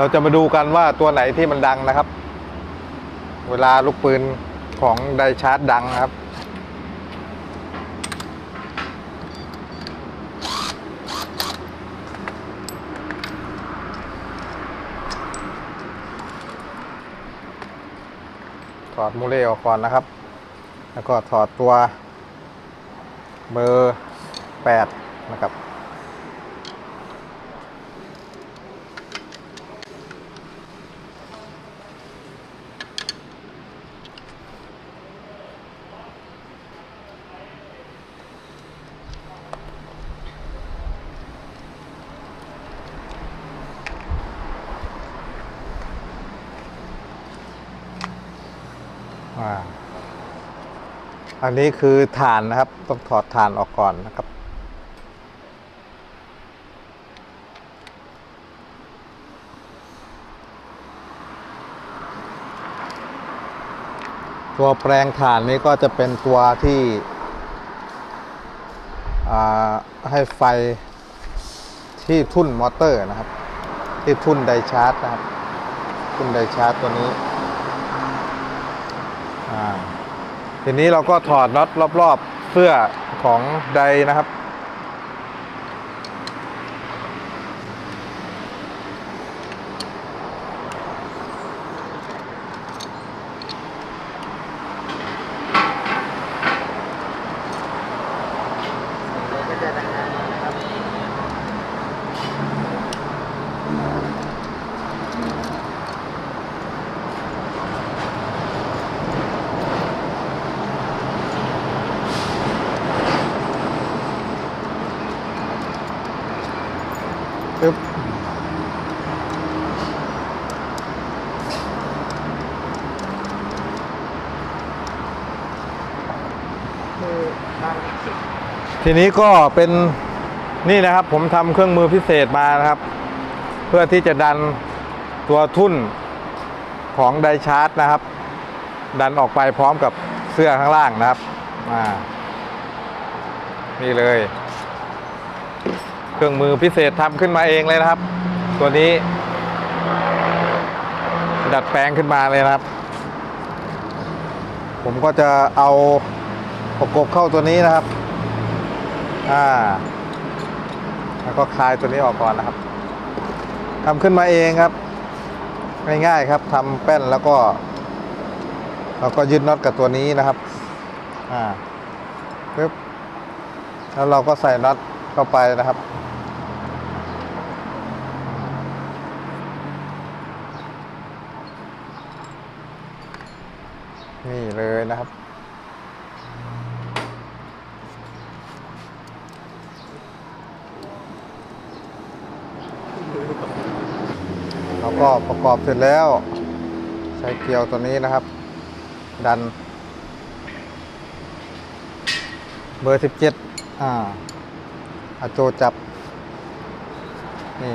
เราจะมาดูกันว่าตัวไหนที่มันดังนะครับ เวลาลูกปืนของไดชาร์จดังครับถอดมูเล่ออกก่อนนะครับ แล้วก็ถอดตัวเบอร์ 8 นะครับ อ่าอันนี้คือฐานนะครับ ต้องถอดฐานออกก่อนนะครับ ตัวแปลงฐานนี้ก็จะเป็นตัวที่ให้ไฟที่ทุ่นมอเตอร์นะครับ ที่ทุ่นไดชาร์จนะครับ ทุ่นไดชาร์จตัวนี้ อ่า ทีนี้เราก็ถอดน็อตรอบๆเสื้อของไดนะครับ ปึ๊บทีนี้ก็เป็นนี่นะครับ ผมทำเครื่องมือพิเศษมานะครับ เพื่อที่จะดันตัวทุ่นของไดชาร์จนะครับ ดันออกไปพร้อมกับเสื้อข้างล่างนะครับ อ่า นี่เลย เครื่องมือพิเศษทำขึ้นมาเองเลยนะครับ ตัวนี้ ดัดแปลงขึ้นมาเลยนะครับ ผมก็จะเอาประกบเข้าตัวนี้นะครับ อ่า แล้วก็คลายตัวนี้ออกก่อนนะครับทำขึ้นมาเองครับ ง่ายๆครับทำแป้นแล้วก็แล้วก็ยึดน็อตกับตัวนี้นะครับ อ่าปึ๊บแล้วเราก็ใส่น็อตเข้าไปนะครับ นี่เลยนะครับ แล้วก็ประกอบเสร็จแล้ว ใช้เกลียวตัวนี้นะครับ ดัน เบอร์ 17 อ่าอาโจจับ นี่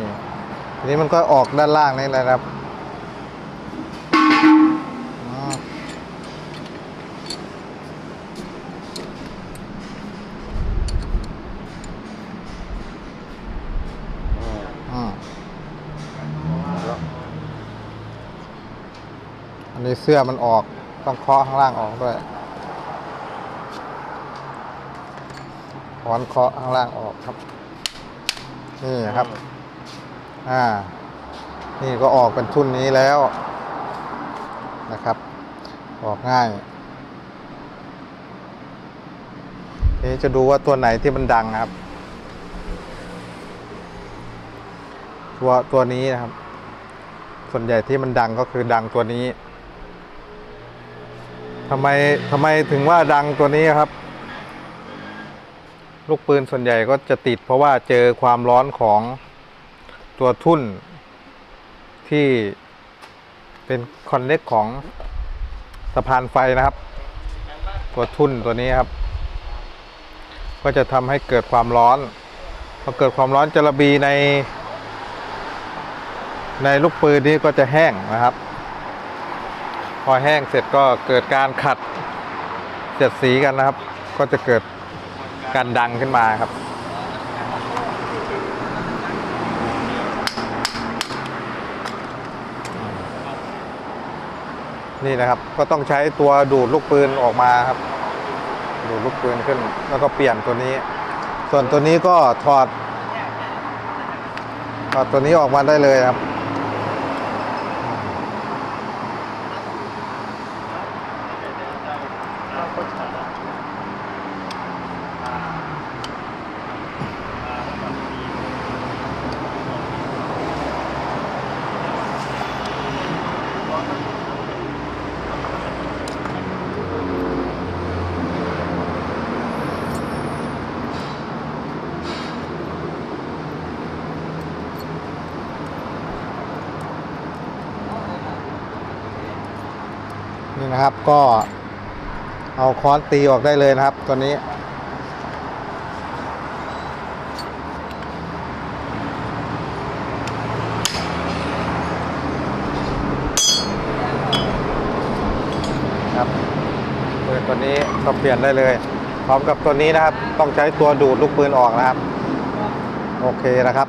ทีนี้มันก็ออกด้านล่างนี่เละครับ นนี้เสื้อมันออกต้องเคาะข้างล่างออกด้วยถอนเคาะข้างล่างออกครับ นี่ครับ อ่า นี่ก็ออกเป็นทุนนี้แล้วนะครับ ออกง่ายนี้จะดูว่าตัวไหนที่มันดังครับ ตัวตัวนี้นะครับ ส่วนใหญ่ที่มันดังก็คือดังตัวนี้ ทำไมทำไมถึงว่าดังตัวนี้ครับ ลูกปืนส่วนใหญ่ก็จะติด เพราะว่าเจอความร้อนของตัวทุ่นที่เป็นคอนเน็กของสะพานไฟนะครับ ตัวทุ่นตัวนี้ครับ ก็จะทำให้เกิดความร้อนพอเกิดความร้อนจะระบีใน ในลูกปืนนี้ก็จะแห้งนะครับ พอแห้งเสร็จก็เกิดการขัดเสียดสีกันนะครับ ก็จะเกิดการดังขึ้นมาครับ นี่นะครับก็ต้องใช้ตัวดูดลูกปืนออกมาครับ ดูดลูกปืนขึ้น แล้วก็เปลี่ยนตัวนี้ ส่วนตัวนี้ก็ถอดถอดตัวนี้ออกมาได้เลยครับ นี่นะครับก็ เอาค้อนตีออกได้เลยนะครับตัวนี้ ครับปืนตัวนี้ก็เปลี่ยนได้เลย พร้อมกับตัวนี้นะครับ ต้องใช้ตัวดูดลูกปืนออกนะครับ โอเคนะครับ